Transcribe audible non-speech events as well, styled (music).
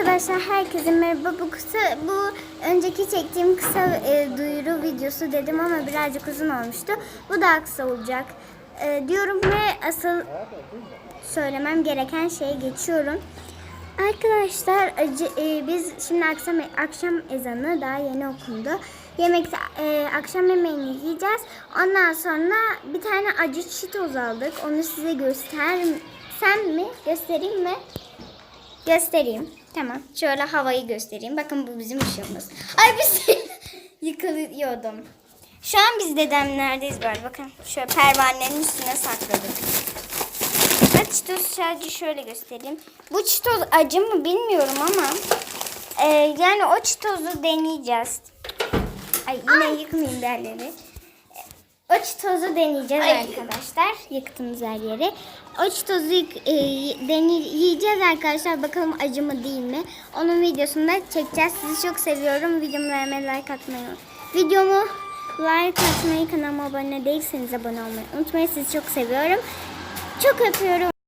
Arkadaşlar herkese merhaba. Bu kısa bu önceki çektiğim kısa e, duyuru videosu dedim ama birazcık uzun olmuştu. Bu daha kısa olacak. E, diyorum ve asıl söylemem gereken şeye geçiyorum. Arkadaşlar acı, e, biz şimdi akşam akşam ezanı daha yeni okundu. Yemekte e, akşam yemeğini yiyeceğiz. Ondan sonra bir tane acı çitoz aldık. Onu size göstersem mi? Göstereyim mi? Göstereyim. Tamam. Şöyle havayı göstereyim. Bakın bu bizim ışığımız. Ay biz (laughs) yıkılıyordum. Şu an biz dedemlerdeyiz böyle. Bakın şöyle pervanenin üstüne sakladık. Ben çitoz sadece şöyle göstereyim. Bu çitoz acı mı bilmiyorum ama e, yani o çitozu deneyeceğiz. Ay yine yıkmayayım derleri. O çitozu deneyeceğiz arkadaşlar. Yıktığımız her yeri. O çitozu yık, e, deney, yiyeceğiz arkadaşlar. Bakalım acı mı değil mi? Onun videosunu da çekeceğiz. Sizi çok seviyorum. Videomu beğenmeyi, like atmayı Videomu like atmayı, kanalıma abone değilseniz abone olmayı unutmayın. Sizi çok seviyorum. Çok öpüyorum.